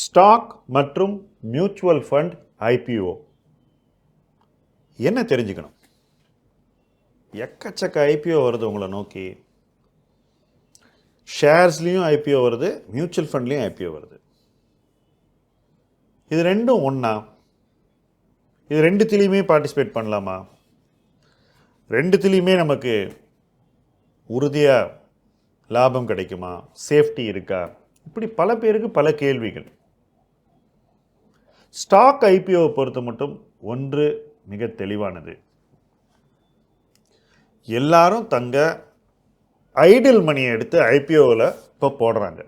Stock மற்றும் mutual fund IPO என்ன தெரிஞ்சுக்கணும்? எக்கச்சக்க ஐபிஓ வருது உங்களை நோக்கி. ஷேர்ஸ்லேயும் ஐபிஓ வருது மியூச்சுவல் ஃபண்ட்லேயும் ஐபிஓ வருது. இது ரெண்டும் ஒன்றா இது ரெண்டுத்திலையுமே பார்ட்டிசிபேட் பண்ணலாமா? ரெண்டுத்திலையுமே நமக்கு உறுதியாக லாபம் கிடைக்குமா? சேஃப்டி இருக்கா? இப்படி பல பேருக்கு பல கேள்விகள். ஸ்டாக் ஐபிஓவை பொறுத்த மட்டும் ஒன்று மிக தெளிவானது. எல்லாரும் தங்க ஐடில் மணியை எடுத்து ஐபிஓவில் இப்போ போடுறாங்க.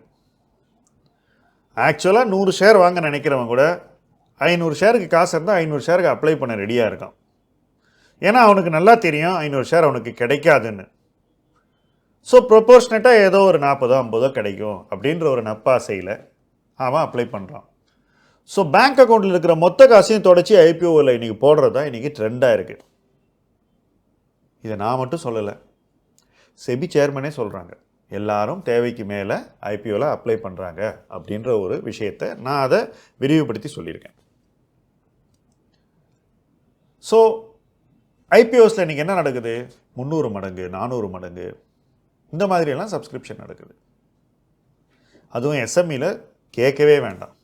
ஆக்சுவலாக நூறு ஷேர் வாங்க நினைக்கிறவங்க கூட ஐநூறு ஷேருக்கு காசு இருந்தால் ஐநூறு ஷேருக்கு அப்ளை பண்ண ரெடியாக இருக்கான். ஏன்னா அவனுக்கு நல்லா தெரியும் ஐநூறு ஷேர் அவனுக்கு கிடைக்காதுன்னு. ஸோ ப்ரொப்போர்ஷனேட்டாக ஏதோ ஒரு நாற்பதோ ஐம்பதோ கிடைக்கும் அப்படின்ற ஒரு நப்பாசையில் அவன் அப்ளை பண்ணுறான் ஸோ பேங்க் அக்கௌண்ட்டில் இருக்கிற மொத்த காசையும் தொடச்சி ஐபிஓவில் இன்றைக்கி போடுறது தான் இன்றைக்கி ட்ரெண்டாக இருக்குது இதை நான் மட்டும் சொல்லலை. செபி சேர்மனே சொல்கிறாங்க எல்லாரும் தேவைக்கு மேலே ஐபிஓவில் அப்ளை பண்ணுறாங்க அப்படின்ற ஒரு விஷயத்தை நான் அதை விரிவுபடுத்தி சொல்லியிருக்கேன். ஸோ ஐபிஓஸில் இன்றைக்கி என்ன நடக்குது? முந்நூறு மடங்கு நானூறு மடங்கு இந்த மாதிரியெல்லாம் சப்ஸ்கிரிப்ஷன் நடக்குது. அதுவும் எஸ்எம்இயில் கேட்கவே வேண்டாம்.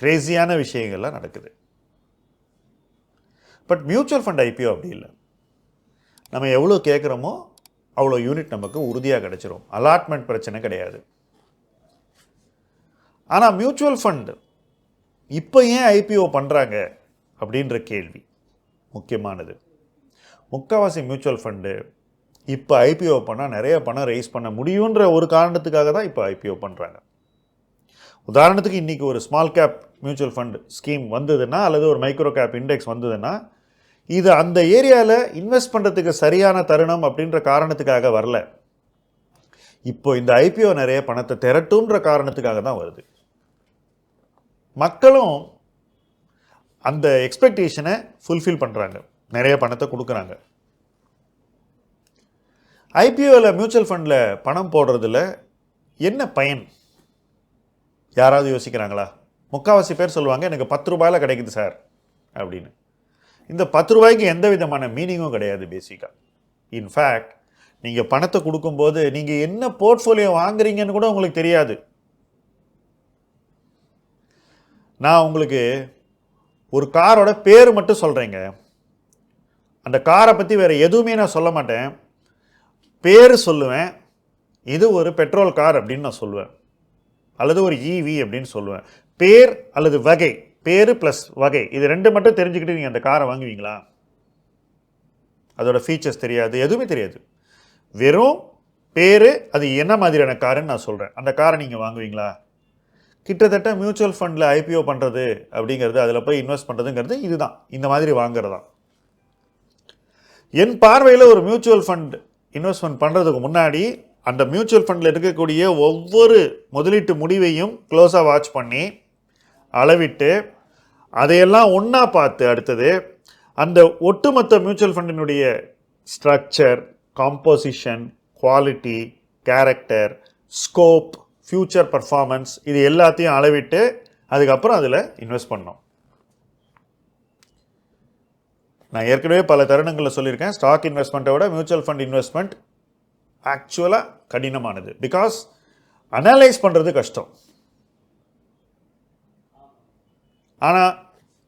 கிரேசியான விஷயங்கள்லாம் நடக்குது. பட் மியூச்சுவல் ஃபண்ட் ஐபிஓ அப்படி இல்லை. நம்ம எவ்வளோ கேட்குறோமோ அவ்வளோ யூனிட் நமக்கு உறுதியாக கிடச்சிரும். அலாட்மெண்ட் பிரச்சனை கிடையாது. ஆனால் மியூச்சுவல் ஃபண்டு இப்போ ஏன் ஐபிஓ பண்ணுறாங்க அப்படின்ற கேள்வி முக்கியமானது. முக்கால்வாசி மியூச்சுவல் ஃபண்டு இப்போ ஐபிஓ பண்ணால் நிறைய பணம் ரைஸ் பண்ண முடியுன்ற ஒரு காரணத்துக்காக தான் இப்போ ஐபிஓ பண்ணுறாங்க உதாரணத்துக்கு இன்றைக்கி ஒரு small cap mutual fund scheme வந்ததுன்னா அல்லது ஒரு மைக்ரோ கேப் இண்டெக்ஸ் வந்ததுன்னா இது அந்த ஏரியாவில் இன்வெஸ்ட் பண்ணுறதுக்கு சரியான தருணம் அப்படின்ற காரணத்துக்காக வரல. இப்போ இந்த ஐபிஓ நிறைய பணத்தை திரட்டுன்ற காரணத்துக்காக தான் வருது. மக்களும் அந்த எக்ஸ்பெக்டேஷனை ஃபுல்ஃபில் பண்ணுறாங்க நிறைய பணத்தை கொடுக்குறாங்க. ஐபிஓவில் மியூச்சுவல் ஃபண்டில் பணம் போடுறதுல என்ன பயன்? யாராவது யோசிக்கிறாங்களா? முக்கால்வாசி பேர் சொல்லுவாங்க எனக்கு பத்து ரூபாயில் கிடைக்குது சார் அப்படின்னு. இந்த பத்து ரூபாய்க்கு எந்த விதமான மீனிங்கும் கிடையாது பேசிக்காக இன்ஃபேக்ட் நீங்கள் பணத்தை கொடுக்கும்போது நீங்கள் என்ன போர்ட்ஃபோலியோ வாங்குறீங்கன்னு கூட உங்களுக்கு தெரியாது. நான் உங்களுக்கு ஒரு காரோட பேர் மட்டும் சொல்கிறேங்க அந்த காரை பற்றி வேறு எதுவுமே நான் சொல்ல மாட்டேன். பேர் சொல்லுவேன். இது ஒரு பெட்ரோல் கார் அப்படின்னு நான் சொல்லுவேன். அல்லது ஒரு ஈவி அப்படின்னு சொல்லுவேன். பேர் அல்லது வகை பேர் ப்ளஸ் வகை இது ரெண்டு மட்டும் தெரிஞ்சுக்கிட்டு நீங்கள் அந்த காரை வாங்குவீங்களா? அதோட ஃபீச்சர்ஸ் தெரியாது எதுவுமே தெரியாது. வெறும் பேர் அது என்ன மாதிரியான காருன்னு நான் சொல்கிறேன் அந்த காரை நீங்கள் வாங்குவீங்களா? கிட்டத்தட்ட மியூச்சுவல் ஃபண்டில் ஐபிஓ பண்ணுறது அப்படிங்கிறது அதில் போய் இன்வெஸ்ட் பண்ணுறதுங்கிறது இதுதான். இந்த மாதிரி வாங்குறது தான் என் பார்வையில் ஒரு மியூச்சுவல் ஃபண்ட் இன்வெஸ்ட்மெண்ட் பண்ணுறதுக்கு முன்னாடி அந்த மியூச்சுவல் ஃபண்டில் இருக்கக்கூடிய ஒவ்வொரு முதலீட்டு முடிவையும் க்ளோஸாக வாட்ச் பண்ணி அளவிட்டு அதையெல்லாம் ஒன்றா பார்த்து அடுத்தது அந்த ஒட்டுமொத்த mutual ஃபண்டினுடைய structure composition quality character scope future performance இது எல்லாத்தையும் அளவிட்டு அதுக்கப்புறம் அதில் இன்வெஸ்ட் பண்ணோம். நான் ஏற்கனவே பல தருணங்களில் சொல்லியிருக்கேன் ஸ்டாக் இன்வெஸ்ட்மெண்ட்டை விட மியூச்சுவல் ஃபண்ட் இன்வெஸ்ட்மெண்ட் ஆக்சுவலாக கடினமானது. பிகாஸ் அனலைஸ் பண்ணுறது கஷ்டம். ஆனால்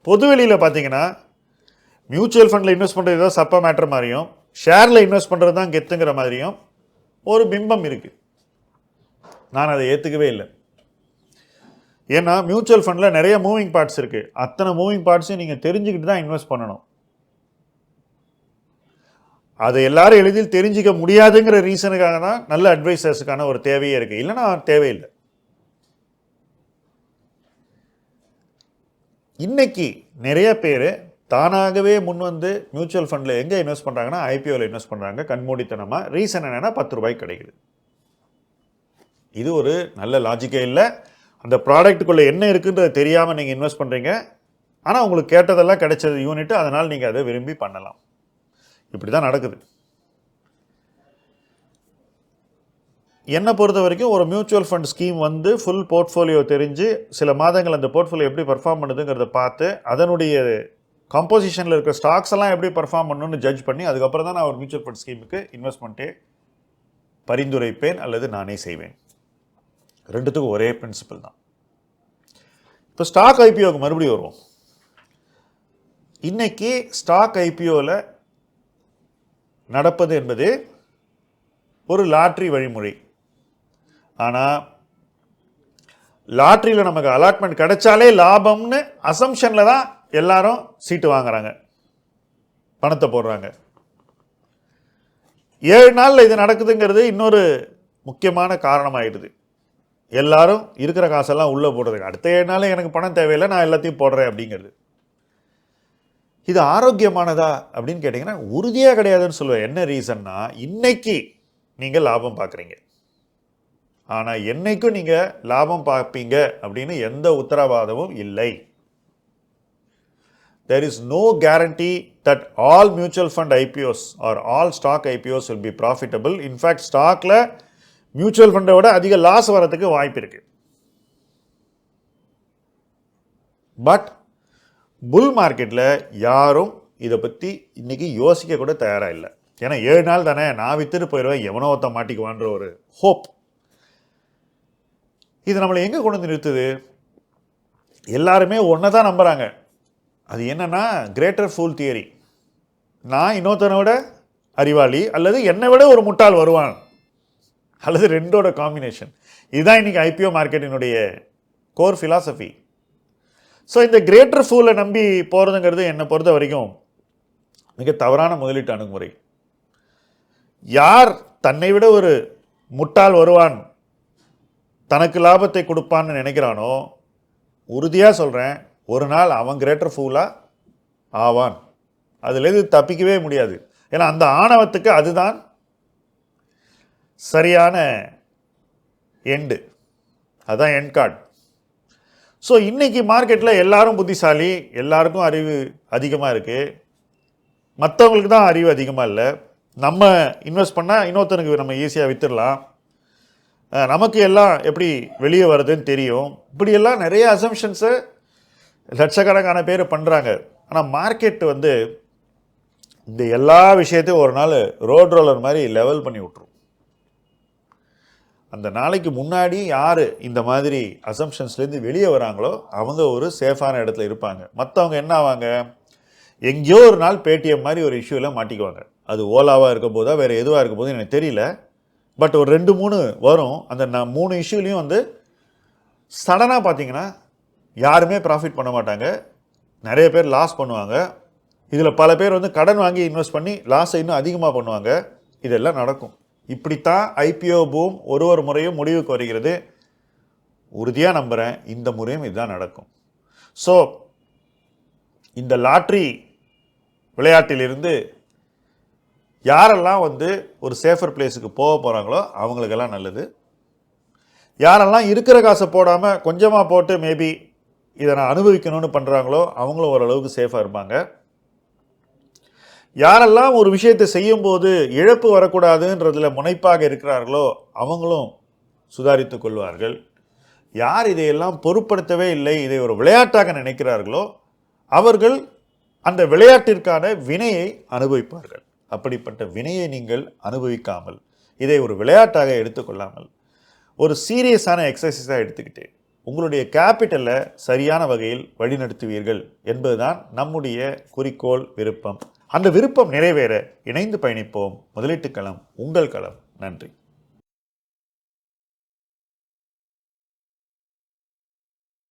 பொதுவெளியில் பார்த்தீங்கன்னா மியூச்சுவல் ஃபண்டில் இன்வெஸ்ட் பண்ணுறது தான் சப்ப மேட்ரு மாதிரியும் ஷேரில் இன்வெஸ்ட் பண்ணுறது தான் கெத்துங்கிற மாதிரியும் ஒரு பிம்பம் இருக்குது நான் அதை ஏற்றுக்கவே இல்லை. ஏன்னா மியூச்சுவல் ஃபண்டில் நிறைய மூவிங் பார்ட்ஸ் இருக்குது அத்தனை மூவிங் பார்ட்ஸையும் நீங்கள் தெரிஞ்சுக்கிட்டு தான் இன்வெஸ்ட் பண்ணணும். அதை எல்லாரும் எளிதில் தெரிஞ்சிக்க முடியாதுங்கிற ரீசனுக்காக தான் நல்ல அட்வைசர்ஸுக்கான ஒரு தேவையே இருக்குது இல்லைன்னா தேவையில்லை. இன்னைக்கு நிறைய பேர் தானாகவே முன் வந்து மியூச்சுவல் ஃபண்டில் எங்கே இன்வெஸ்ட் பண்ணுறாங்கன்னா ஐபிஓவில் இன்வெஸ்ட் பண்ணுறாங்க கண்மூடித்தனமாக ரீசன் என்னென்னா பத்து ரூபாய் கிடைக்குது. இது ஒரு நல்ல லாஜிக்கே இல்லை. அந்த ப்ராடக்ட்டுக்குள்ளே என்ன இருக்குன்றது தெரியாமல் நீங்கள் இன்வெஸ்ட் பண்ணுறீங்க ஆனால் உங்களுக்கு கேட்டதெல்லாம் கிடைச்சது யூனிட் அதனால் நீங்கள் அதை விரும்பி பண்ணலாம். இப்படி தான் நடக்குது. என்னை பொறுத்த வரைக்கும் ஒரு மியூச்சுவல் ஃபண்ட் ஸ்கீம் வந்து ஃபுல் போர்ட்ஃபோலியோ தெரிஞ்சு சில மாதங்கள் அந்த போர்ட்ஃபோலியோ எப்படி பர்ஃபார்ம் பண்ணுதுங்கிறத பார்த்து அதனுடைய கம்போசிஷனில் இருக்கிற ஸ்டாக்ஸ் எல்லாம் எப்படி பர்ஃபார்ம் பண்ணணும்னு ஜட்ஜ் பண்ணி அதுக்கப்புறம் தான் நான் ஒரு மியூச்சுவல் ஃபண்ட் ஸ்கீமுக்கு இன்வெஸ்ட்மெண்ட்டே பரிந்துரைப்பேன் அல்லது நானே செய்வேன். ரெண்டுத்துக்கும் ஒரே பிரின்சிபல் தான். இப்போ ஸ்டாக் ஐபிஓக்கு மறுபடியும் வருவோம். இன்னைக்கு ஸ்டாக் ஐபிஓவில் நடப்பது என்பது ஒரு லாட்ரி வழிமுறை. ஆனால் லாட்ரியில் நமக்கு அலாட்மெண்ட் கிடைச்சாலே லாபம்னு அசம்ஷனில் தான் எல்லாரும் சீட்டு வாங்குறாங்க. பணத்தை போடுறாங்க. ஏழு நாளில் இது நடக்குதுங்கிறது இன்னொரு முக்கியமான காரணமாகிடுது எல்லாரும் இருக்கிற காசெல்லாம் உள்ளே போடுறதுக்கு. அடுத்த ஏழு நாள் எனக்கு பணம் தேவையில்லை நான் எல்லாத்தையும் போடுறேன் அப்படிங்கிறது. இது ஆரோக்கியமானதா அப்படின்னு கேட்டிங்கன்னா உறுதியாக கிடையாதுன்னு சொல்லுவேன். என்ன ரீசன்னா இன்னைக்கு நீங்கள் லாபம் பார்க்குறீங்க. ஆனால் என்னைக்கும் நீங்கள் லாபம் பார்ப்பீங்க அப்படின்னு எந்த உத்தரவாதமும் இல்லை. There is no guarantee that all mutual fund IPOs are all stock IPOs will be profitable in fact ஸ்டாக்கில் ஸ்டாக்ல மியூச்சுவல் ஃபண்டை விட அதிக லாஸ் வரதுக்கு வாய்ப்பு இருக்கு. பட் புல் மார்க்கெட்டில் யாரும் இதை பற்றி இன்னைக்கு யோசிக்க கூட தயாராக இல்லை. ஏன்னா ஏழு நாள் தானே நான் வித்துட்டு போயிடுவேன் எவனோ ஒருத்த மாட்டிக்குவான்ற ஒரு ஹோப் இது நம்மளை எங்கே கொண்டு வந்து நிறுத்துது? எல்லாருமே ஒன்றை தான் நம்புகிறாங்க அது என்னன்னா கிரேட்டர் ஃபூல் தியரி நான் இன்னொருத்தனை விட அறிவாளி அல்லது என்னை விட ஒரு முட்டாள் வருவான் அல்லது ரெண்டோட காம்பினேஷன் இதுதான் இன்றைக்கி ஐபிஓ மார்க்கெட்டினுடைய கோர் ஃபிலாசபி ஸோ இந்த கிரேட்டர் ஃபூலை நம்பி போகிறதுங்கிறது என்னை பொறுத்த வரைக்கும் மிக தவறான முதலீட்டு அணுகுமுறை. யார் தன்னை விட ஒரு முட்டாள் வருவான் தனக்கு லாபத்தை கொடுப்பான்னு நினைக்கிறானோ உறுதியாக சொல்கிறேன் ஒரு நாள் அவன் கிரேட்டர் ஃபூலாக ஆவான். அதுலேருந்து தப்பிக்கவே முடியாது. ஏன்னா அந்த ஆணவத்துக்கு அதுதான் சரியான எண்டு அதுதான் எண்ட் கார்டு ஸோ இன்றைக்கி மார்க்கெட்டில் எல்லாரும் புத்திசாலி எல்லாருக்கும் அறிவு அதிகமாக இருக்குது மற்றவங்களுக்கு தான் அறிவு அதிகமாக இல்லை. நம்ம இன்வெஸ்ட் பண்ணால் இன்னொருத்தனுக்கு நம்ம ஈஸியாக வித்துடலாம். நமக்கு எல்லாம் எப்படி வெளியே வருதுன்னு தெரியும். இப்படியெல்லாம் நிறைய அசம்ஷன்ஸை லட்சக்கணக்கான பேர் பண்ணுறாங்க ஆனால் மார்க்கெட் வந்து இந்த எல்லா விஷயத்தையும் ஒரு நாள் ரோட் ரோலர் மாதிரி லெவல் பண்ணி விட்ரும் அந்த நாளைக்கு முன்னாடி யார் இந்த மாதிரி அசம்ஷன்ஸ்லேருந்து வெளியே வராங்களோ அவங்க ஒரு சேஃபான இடத்துல இருப்பாங்க. மற்றவங்க என்ன ஆவாங்க? எங்கேயோ ஒரு நாள் பேடிஎம் மாதிரி ஒரு இஷ்யூவில் மாட்டிக்குவாங்க. அது ஓலாவாக இருக்க போதா வேறு எதுவாக இருக்க போது எனக்கு தெரியல. பட் ஒரு ரெண்டு மூணு வரும். அந்த நான் மூணு இஷ்யூலையும் வந்து சடனாக பார்த்தீங்கன்னா யாருமே ப்ராஃபிட் பண்ண மாட்டாங்க. நிறைய பேர் லாஸ் பண்ணுவாங்க. இதில் பல பேர் வந்து கடன் வாங்கி இன்வெஸ்ட் பண்ணி லாஸை இன்னும் அதிகமாக பண்ணுவாங்க. இதெல்லாம் நடக்கும். இப்படித்தான் ஐபிஓ பூம் ஒரு ஒரு முறையும் முடிவுக்கு வருகிறது. உறுதியாக நம்புகிறேன் இந்த முறையும் இதுதான் நடக்கும். ஸோ இந்த லாட்ரி விளையாட்டிலிருந்து யாரெல்லாம் வந்து ஒரு சேஃபர் பிளேஸுக்கு போக போகிறாங்களோ அவங்களுக்கெல்லாம் நல்லது. யாரெல்லாம் இருக்கிற காசை போடாமல் கொஞ்சமாக போட்டு மேபி இதை நான் அனுபவிக்கணும்னு பண்ணுறாங்களோ அவங்களும் ஓரளவுக்கு சேஃபாக இருப்பாங்க. யாரெல்லாம் ஒரு விஷயத்தை செய்யும்போது இழப்பு வரக்கூடாதுன்றதுல முனைப்பாக இருக்கிறார்களோ அவங்களும் சுதாரித்து கொள்வார்கள். யார் இதையெல்லாம் பொருட்படுத்தவே இல்லை இதை ஒரு விளையாட்டாக நினைக்கிறார்களோ அவர்கள் அந்த விளையாட்டிற்கான வினையை அனுபவிப்பார்கள். அப்படிப்பட்ட வினையை நீங்கள் அனுபவிக்காமல் இதை ஒரு விளையாட்டாக எடுத்துக்கொள்ளாமல் ஒரு சீரியஸான எக்ஸசைஸாக எடுத்துக்கிட்டு உங்களுடைய கேபிட்டலை சரியான வகையில் வழிநடத்துவீர்கள் என்பதுதான் நம்முடைய குறிக்கோள் விருப்பம். அந்த விருப்பம் நிறைவேற இணைந்து பயணிப்போம். முதலீட்டுக்களம் உங்கள் களம். நன்றி.